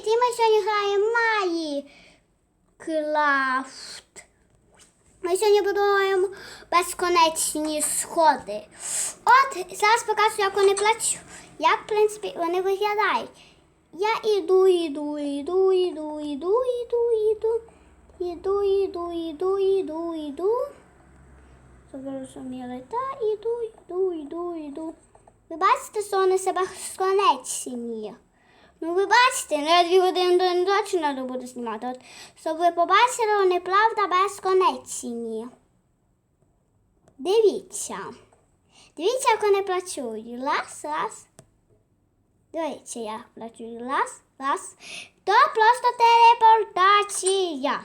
Привіт! І ми сьогодні граємо Майкрафт. Ми сьогодні будуємо безконечні сходи. От зараз покажу, як вони плачуть, як, в принципі, вони виглядають. Я іду, іду, іду, іду, іду, іду, іду. Іду, іду, іду, іду, іду. Ви розуміли, та іду, іду, іду, іду. Ви бачите, що вони себе сконечні. Ну, ви бачите, не дві години до ночі треба буде знімати. От, щоб ви побачили, вони правда безконечні. Дивіться. Дивіться, як вони працюють. Раз, раз. Дивіться, як працюють. Раз, раз. То просто телепортація.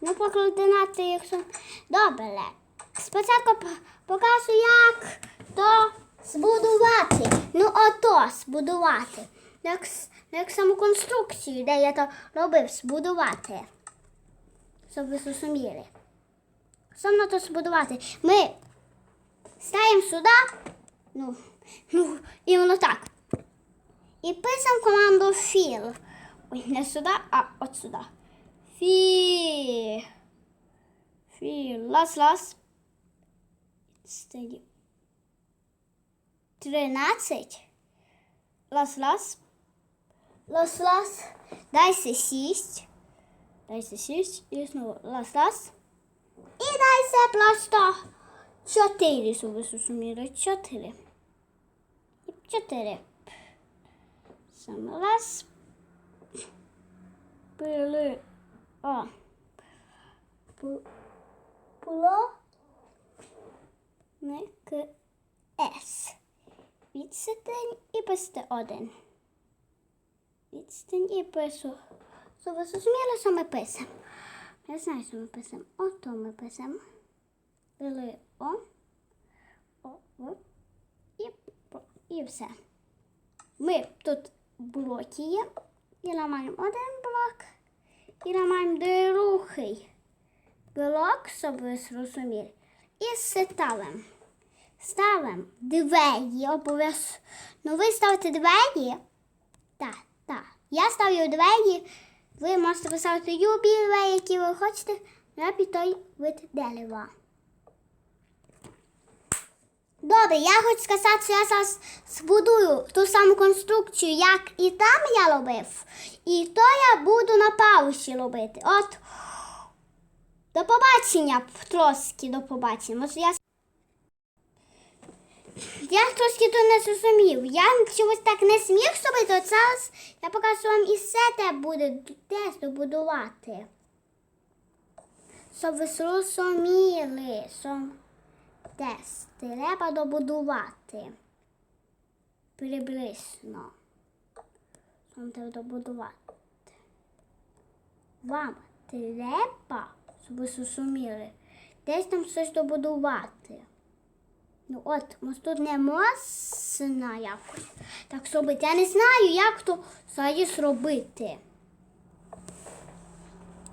Ну, по координації, якщо. Добре. Спочатку покажу, як то збудувати. Ну, ото збудувати. Як, с- як саму конструкцію, де я то робив, збудувати. Щоб ви зрозуміли. Саме то збудувати. Ми ставимо сюди. Ну, ну, і воно так. І пишемо команду fill. Ой, не сюди, а от сюди. Фі. Фі. Лас, лас. Тринадцять. Лас, лас. Лас, лас. Дайся сість. Дайся сість. І знову лас, лас. І дайся просто чотири, ви зрозуміли. Чотири. Чотири. Саме раз. Пили. О. Пу- Пуло. Не к С. Відстань і писати один. Відстань і пису. Щоб ви зрозуміли, що ми писемо. Я знаю, що ми писемо. Ото ми писемо. Пили О. О, о. І, і все. Ми тут блоки є. І ламаємо один блок. І ламаємо другий блок, щоб ви зрозуміли. І ставимо. Ставимо двері обов'язково. Ну, ви ставите двері. Так, так. Я ставлю двері. Ви можете поставити любі двері, які ви хочете, під той вид дерева. Добре, я хочу сказати, що я зараз збудую ту саму конструкцію, як і там я робив. І то я буду на паузі робити. От. До побачення, трошки до побачення. Може, я... я трошки то не зрозумів. Я чомусь так не сміх зробити, от зараз я покажу вам і все те буде теж добудувати. Щоб ви зрозуміли, що тест треба добудувати. Приблизно. Вам треба добудувати. Вам треба, щоб ви зрозуміли, десь там щось добудувати. Ну от, може тут не можна якось так зробити. Я не знаю, як то взагалі зробити.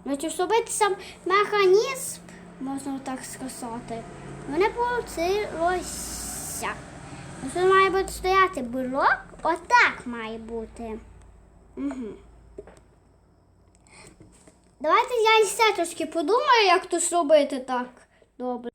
Значить, зробити сам механізм, можна так сказати. Ну, не вийшло. Ну, Тут має бути стояти блок, отак має бути. Угу. Давайте я ще трошки подумаю, як тут зробити так добре.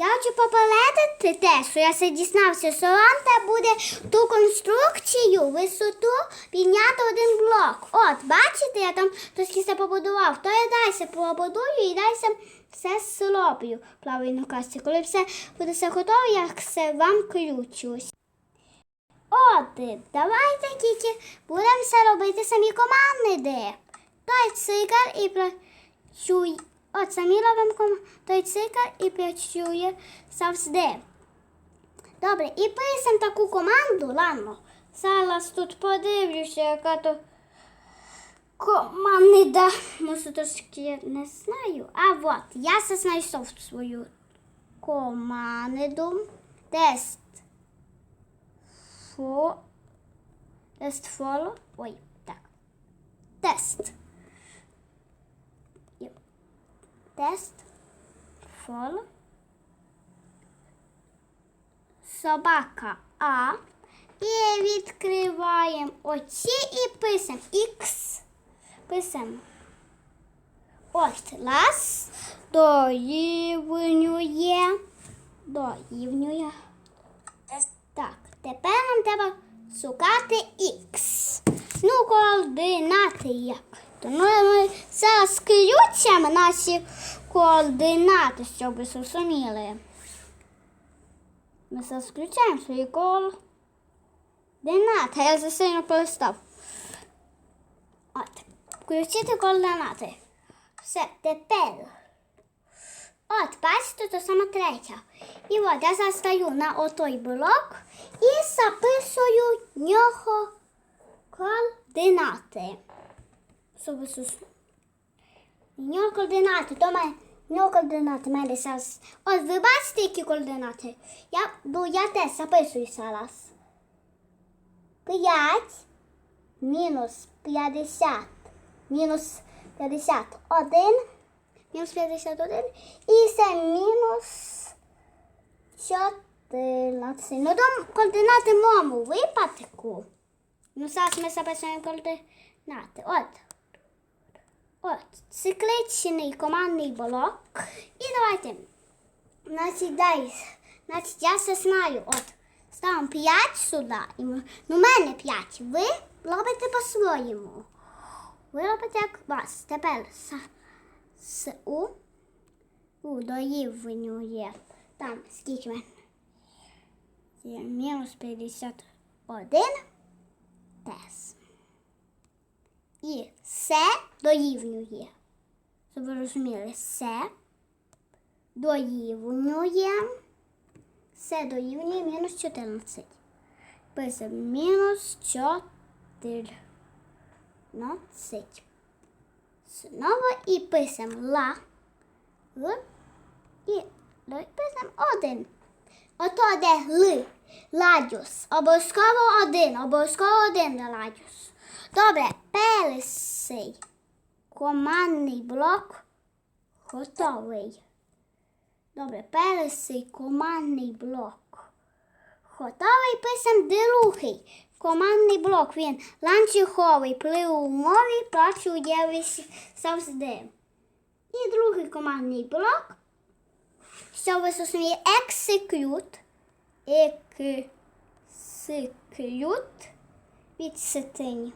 Я хочу попередити те, що я все дізнався, що вам буде ту конструкцію, висоту підняти один блок. От, бачите, я там трошки побудував. То я далі побудую і далі все зроблю правильно касті. Коли все буде все готове, я все вам включусь. От, давайте тільки будемо все робити самі команди. Той цикл і працює. От самі робимо той цикл і працює завжди. Добре, і пишемо таку команду, ладно. Зараз тут подивлюся, яка то команда. Може, трошки не знаю. А от, я знайшов свою команду. Тест. Фо. Тест фоло. Ой, так. Тест. Тест. Фоло. Собака А. І відкриваємо оці і писемо Х. Писемо. Ось лас дорівнює. Дорівнює. Так, тепер нам треба шукати Х. Ну, координати як. То ну, ми зараз включимо наші координати, щоб ви зрозуміли. Ми зараз включаємо свої координати. Я за сильно перестав. От, включити координати. Все, тепер. От, бачите, то саме третя. І от я зараз стою на отой блок і записую нього координати. Щоб сус- В нього координати, то в нього координати, мене зараз. От ви бачите, які координати? Я, ну, я теж записую зараз. 5 мінус 50 мінус 51 мінус 51 і це мінус 14. Ну, там координати в моєму випадку. Ну, зараз ми записуємо координати. От. От, цикличний командний блок. І давайте. Значить, дай. Значить, я все знаю. От. Ставимо 5 сюди. І ну, мене 5. Ви робите по-своєму. Ви робите як вас. Тепер с, с у. У дорівнює. Там, скільки мене? Є мінус 51. Тес. І все дорівнює. Щоб ви розуміли, все дорівнює. Все дорівнює мінус 14. Писав мінус 14. Знову і писем ла. Л. І писем один. Ото де Л. Ладюс. Обов'язково один. Обов'язково один ладюс. Добре, перший командний блок готовий. Добре, перший командний блок. Готовий писем другий. Командний блок він ланцюговий при умові працює завжди. І другий командний блок. Що ви зрозуміли? Execute. Execute від ситині.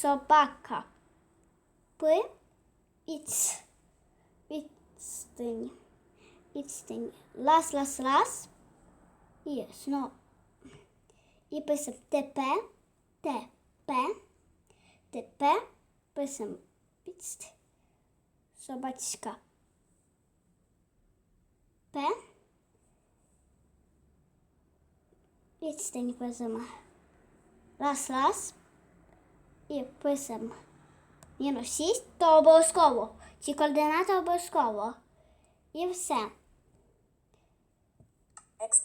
Собака. П. Іц. Відстині. Відстині. Лас, лас, лас. І знову. І писав ТП, ТП, ТП, писав підст, собачка. П. Відстань писав. Раз, раз. І писав. Мінус 6, то обов'язково. Ці координати обов'язково. І все.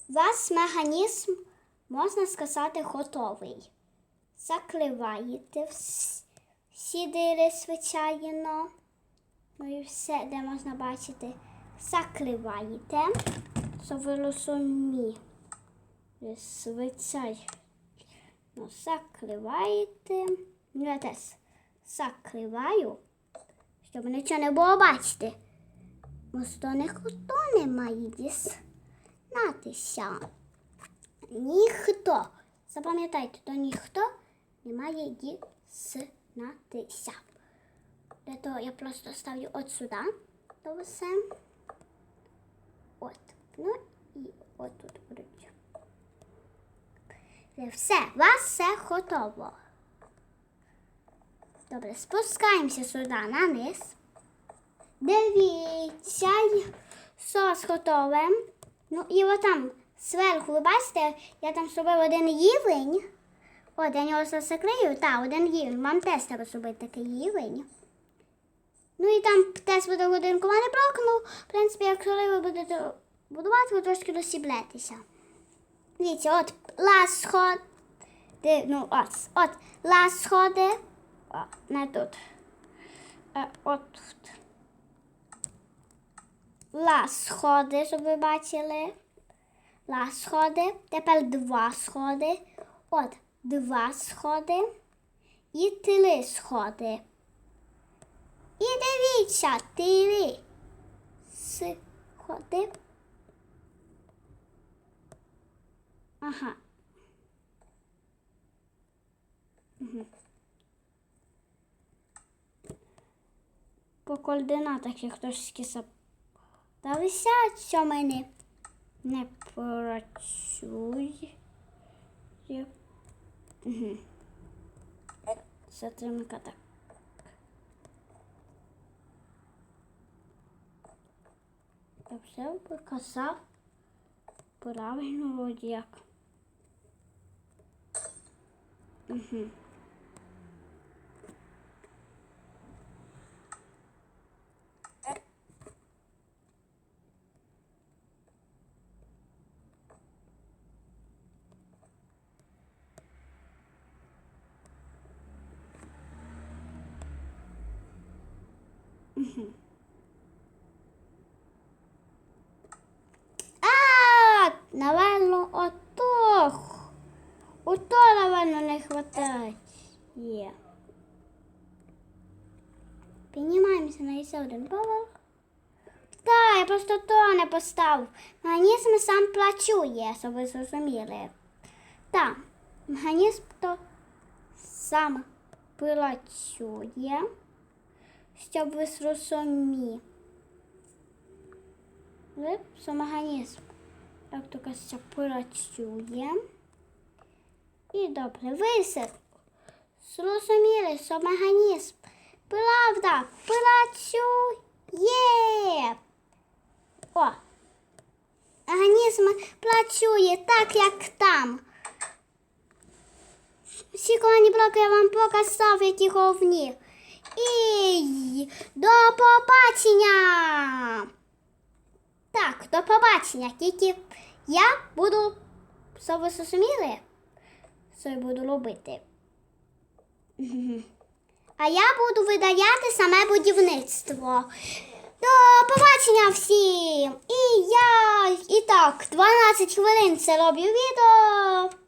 Вас механізм, можна сказати, готовий. Закриваєте всі дири, звичайно. Ну і все, де можна бачити. Закриваєте, щоб ви. Звичайно. Ну, закриваєте. Ну, я теж закриваю, щоб нічого не було бачити. Просто ніхто не має дізнатися. Ніхто. Запам'ятайте, то ніхто не має дізнатися. Для того я просто ставлю от сюди. То все. От. Ну і от тут будуть. Все, вас все готово. Добре, спускаємося сюди на низ. Дивіться, сос готове. Ну і отам зверху, ви бачите, я там зробив один рівень. От, я нього закрию. Так, один рівень. Вам теж треба зробити такий рівень. Ну і там теж буде один командний блок. Ну, в принципі, якщо ви будете будувати, ви трошки досіблетеся. Дивіться, от лас сход. Ну, от, от, лас сходи. О, не тут. Е, от тут. Лас сходи, щоб ви бачили. Раз сходи, тепер два сходи. От, два сходи і три сходи. І дивіться, три сходи. Ага. Мгм. По координатах, як хтось скисав. Та висять, що мене не працює. Угу. Затримка так. Я все показав правильно вроді як. Угу. А, напевно, ото. Ото, напевно, не хватає. Є. Піднімаємося на ще один поверх. Так, я просто то не поставив. Механізм сам працює, щоб ви зрозуміли. Так, механізм то сам працює, щоб ви зрозуміли. Що механізм, як то кажеться, працює. І добре, ви все зрозуміли, що механізм правда працює. О, механізм працює так, як там. Всі колоні блоки я вам показав, які головні. І до побачення! Так, до побачення. Тільки я буду, що ви зрозуміли, що я буду робити. А я буду видаляти саме будівництво. До побачення всім! І я і так, 12 хвилин це роблю відео.